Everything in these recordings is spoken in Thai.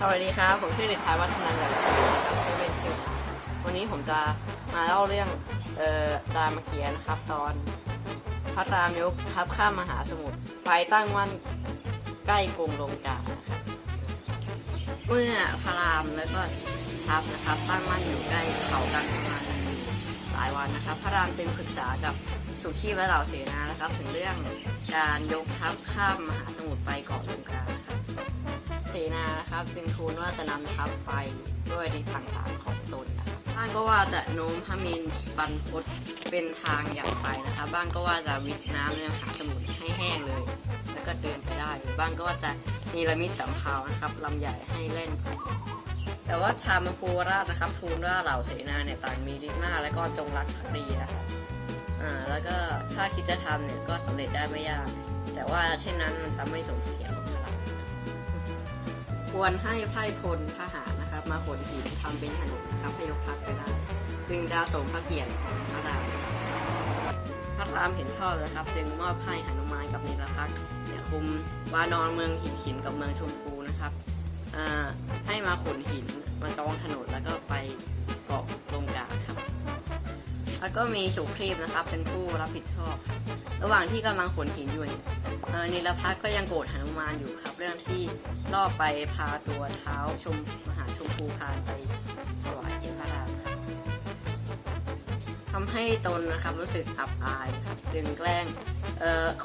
สวัสดีครับ ผมชื่อเด็กชายวัฒนันท์แบบนะครับชื่อเล่นชื่อวันนี้ผมจะมาเล่าเรื่องเอ่อรามเกียรติ์นะครับ ตอนพระรามยกทัพข้ามมหาสมุทรไปตั้งมั่นใกล้กรุงลงกานะครับเมื่อพระรามแล้วก็ทัพนะครับ ตั้งมั่นอยู่ใกล้เขากันประมาณหลายวันนะครับ พระรามจึงปรึกษากับสุขีและเหล่าเสนานะครับ ถึงเรื่องการยกทัพข้ามมหาสมุทรไปเกาะลงกานะครับ สนานะครับจึงทูลว่าจะนำทัพไปด้วยฤทธิ์ต่างๆของตนนะครับบ้างก็ว่าจะโน้มพระมินบรรพตเป็นทางอย่างไปนะครับ บ้างก็ว่าจะวิทน้ำในมหาสมุทรให้แห้งเลย แล้วก็เดินไปได้บ้างก็ว่าจะนีรมิตสำเภานะครับลำใหญ่ให้เล่นไปแต่ว่าชามภูราชนะครับทูลว่าเหล่าเสนาเนี่ยต่างมีฤทธิ์มากและก็จงรักภักดีนะครับอ่าแล้วก็ถ้าคิดจะทำเนี่ยก็สำเร็จได้ไม่ยาก แต่ว่าเช่นนั้นมันจะไม่สมเกียรติ ควรให้ไพร่พลทหารนะครับ มาขนหินทำเป็นถนนนะครับพยกทัพไปได้จึงจะสมพระเกียรติของพระรามพระรามเห็นชอบนะครับ จึงมอบให้หนุมานกับนิรพักษ์เนี่ยคุมวานอนเมืองหินหินกับเมืองชมพูนะครับให้มาขนหินมาจองถนนแล้วก็ไปเกาะลงกาครับ แล้วก็มีสุครีพนะครับ เป็นผู้รับผิดชอบ ระหว่างที่กำลังขนหินอยู่เนี่ยนิรพัฒน์ก็ยังโกรธหนุมานอยู่ครับ เรื่องที่ล่อไปพาตัวเท้าชมมหาชมพูพานไปถวายเจ้าพระราครับทำให้ตนนะครับรู้สึกอับอายครับจึงแกล้ง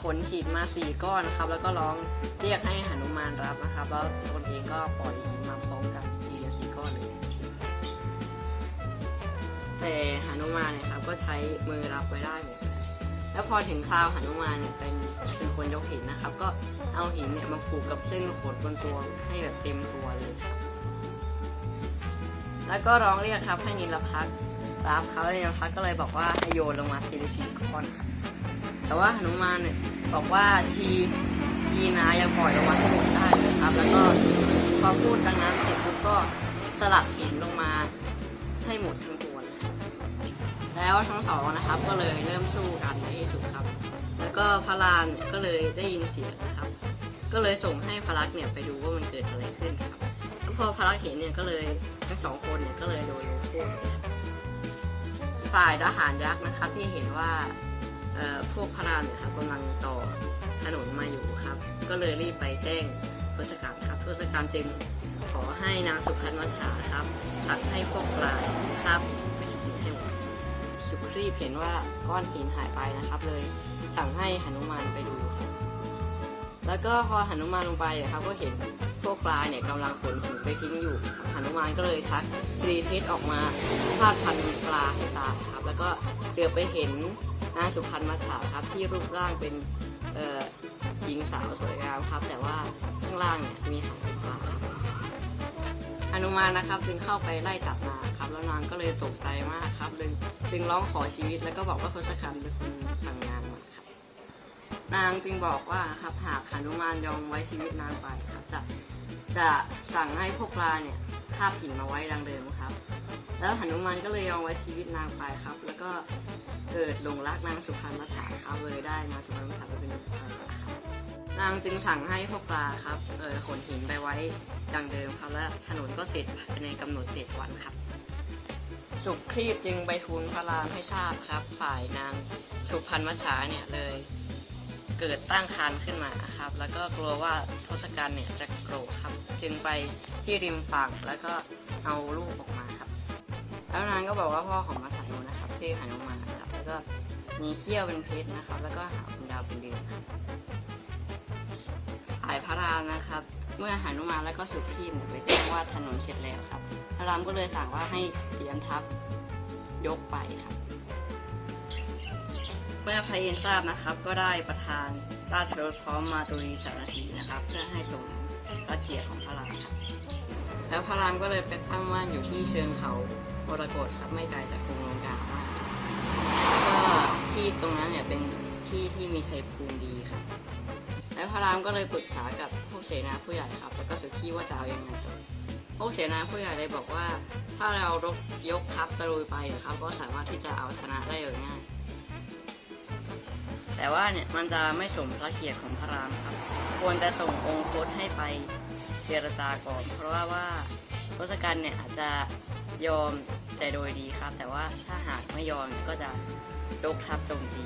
ขนหินมาสี่ก้อนนะครับ แล้วก็ร้องเรียกให้หนุมานรับนะครับ แล้วตนเองก็ปล่อยหินมาพร้อมกันทีเดียวสี่ก้อนเลยแต่หนุมานเนี่ย ก็ใช้มือรับไว้ได้เหมดเลยแล้วพอถึงคราวหนุมานเนี่ยเป็นเป็นคนยกหินนะครับ ก็เอาหินเนี่ยมาผูกกับเส้นขนบนตัวให้แบบเต็มตัวเลยครับ แล้วก็ร้องเรียกครับให้นิรพัฒรับเขานิรพัฒก็เลยบอกว่าให้โยนลงมาทีละสี่ก้อนครับแต่ว่าหนุมานเนี่ยบอกว่าชีชีนายังปล่อยลงมาทั้งหมดได้เลยครับ แล้วก็พอพูดดังนั้นเสร็จปุ๊บก็สลัดหินลงมาให้หมดทั้ง แล้วทั้งสองนะครับก็เลยเริ่มสู้กันในที่สุดครับ แล้วก็พระรามเนี่ยก็เลยได้ยินเสียงนะครับ ก็เลยส่งให้พระลักษมณ์เนี่ยไปดูว่ามันเกิดอะไรขึ้นครับแล้วพอพระลักษมณ์เห็นเนี่ยก็เลยทั้งสองคนเนี่ยก็เลยโดนลงโทษเลยครับฝ่ายทหารยักษ์นะครับที่เห็นว่าพวกพระรามเนี่ยครับกำลังต่อถนนมาอยู่ครับ ก็เลยรีบไปแจ้งทศกัณฐ์ครับทศกัณฐ์จึงขอให้นางสุพรรณมัชชาครับสั่งให้พวกปลายคาบุครีพเห็นว่าก้อนหินหายไปนะครับ เลยสั่งให้หนุมานไปดูครับแล้วก็พอหนุมานลงไปนี่ยครับ ก็เห็นพวกปลาเนี่ยกำลังขนหินไปทิ้งอยู่หนุมานก็เลยชักตรีเพชรออกมาพาดพันปลาให้ตายครับ แล้วก็เดือบไปเห็นนางสุพรรณมัจฉาครับที่รูปร่างเป็นเออหญิงสาวสวยงามครับ แต่ว่าข้างล่างเนี่ยมีหางปลาครับ นุมานนะครับ จึงเข้าไปไล่จับนางครับ แล้วนางก็เลยตกใจมากครับเลยจึงร้องขอชีวิตแล้วก็บอกว่าทศกัณฐ์เป็นคนสั่งงานมาครับ นางจึงบอกว่านะครับหากหนุมานยอมไว้ชีวิตนางไปครับจะจะสั่งให้พวกปลาเนี่ยคาผินมาไว้ดังเดิมครับ แล้วหนุมานก็เลยยอมไว้ชีวิตนางไปครับ แล้วก็เกิดหลงรักนางสุพรรณมัจฉาครับเลยได้นางสุพรรณมัจฉาไปเป็นภรรยาครับนางจึงสั่งให้พวกปลาครับเออขนหินไปไว้ดังเดิมครับและถนนก็เสร็จภายในกำหนดเจ็ดวันครับ สุครีพจึงไปทูลพระรามให้ทราบครับ ฝ่ายนางสุพรรณมัชาเนี่ยเลยเกิดตั้งครรภ์ขึ้นมาครับ แล้วก็กลัวว่าทศกัณฐ์เนี่ยจะโกรธครับ จึงไปที่ริมฝั่งแล้วก็เอาลูกออกมา แล้วนางก็บอกว่าพ่อของมัสานุนะครับชื่อหานุมานครับแล้วก็มีเขี้ยวเป็นเพชรนะครับ แล้วก็หางเป็นดาวเป็นเดือนครับฝ่ายพระรามนะครับ เมื่อหานุมานและก็สุขีมเนี่ยไปแจ้งว่าถนนเสร็จแล้วครับ พระรามก็เลยสั่งว่าให้เตรียมทัพยกไปครับ เมื่อพระอินทราบนะครับ ก็ได้ประทานราชรถพร้อมมาตุรีสารถีนะครับ เพื่อให้ทรงพระเกียรติของพระรามครับแล้วพระรามก็เลยไปตั้งมั่นอยู่ที่เชิงเขา โมรกตครับไม่ไกลจากกรุงลงกามากก็ที่ตรงนั้นเนี่ยเป็นที่ที่มีชัยภูมิดีครับ แล้วพระรามก็เลยปรึกษากับพวกเสนาผู้ใหญ่ครับ แล้วก็สุขี้ว่าจะเอายังไงต่อพวกเสนาผู้ใหญ่เลยบอกว่า ถ้าเรารบยกทัพตะลุยไปนะครับก็สามารถที่จะเอาชนะได้อย่างง่ายแต่ว่าเนี่ยมันจะไม่สมพระเกียรติของพระรามครับ ควรจะส่งองค์โคตให้ไปเจรจาก่อนเพราะว่าว่า ทศกัณฐ์เนี่ยอาจจะยอมแต่โดยดีครับ แต่ว่าถ้าหากไม่ยอมก็จะยกทัพโจมตี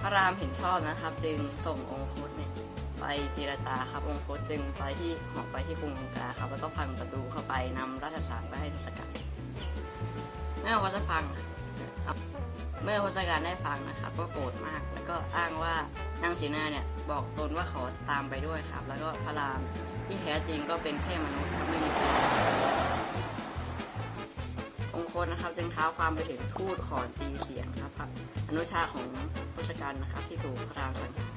พระรามเห็นชอบนะครับ จึงส่งองคตเนี่ยไปเจรจาครับองคตจึงไปที่หอกไปที่กรุงกาครับแล้วก็พังประตูเข้าไปนำราชสารไปให้ทศกัณฐ์เมื่อวัชพัง เมื่อทศกัณฐ์ได้ฟังนะครับ ก็โกรธมากแล้วก็อ้างว่านางสีนาเนี่ยบอกตนว่าขอตามไปด้วยครับ แล้วก็พระรามที่แท้จริงก็เป็นแค่มนุษย์ครับไม่มีตัวองคตนะครับจึงเท้าความไปถึงทูตขอนตีเสียงครับอนุชาของทศกัณฐ์นะครับที่ถูกพระรามสังหาร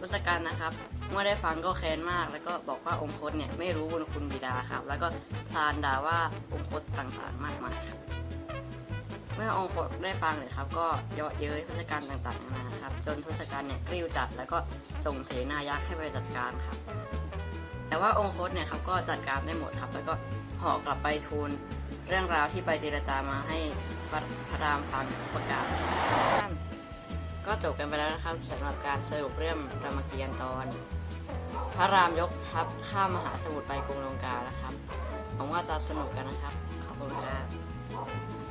ทศกัณฐ์นะครับ เมื่อได้ฟังก็แค้นมาก แล้วก็บอกว่าองคตเนี่ยไม่รู้บุญคุณบิดาครับ แล้วก็พลานด่าว่าองคตต่างๆมากมายครับ เมื่อองคตได้ฟังเลยครับ ก็เยาะเย้ยทศกัณฐ์ต่างๆนานาครับ จนทศกัณฐ์เนี่ยกริ้วจัดแล้วก็ส่งเสนายักษ์ให้ไปจัดการครับ แต่ว่าองคตเนี่ยครับก็จัดการได้หมดครับ แล้วก็ห่อกลับไปทูลเรื่องราวที่ไปเจรจามาให้พระพระรามฟังประกาศก็จบกันไปแล้วนะครับสำหรับการสรุปเรื่องรามเกียรติ์ตอน พระรามยกทัพข้ามมหาสมุทรไปกรุงลงกานะครับหวังว่าจะสนุกกันนะครับ ขอบคุณครับ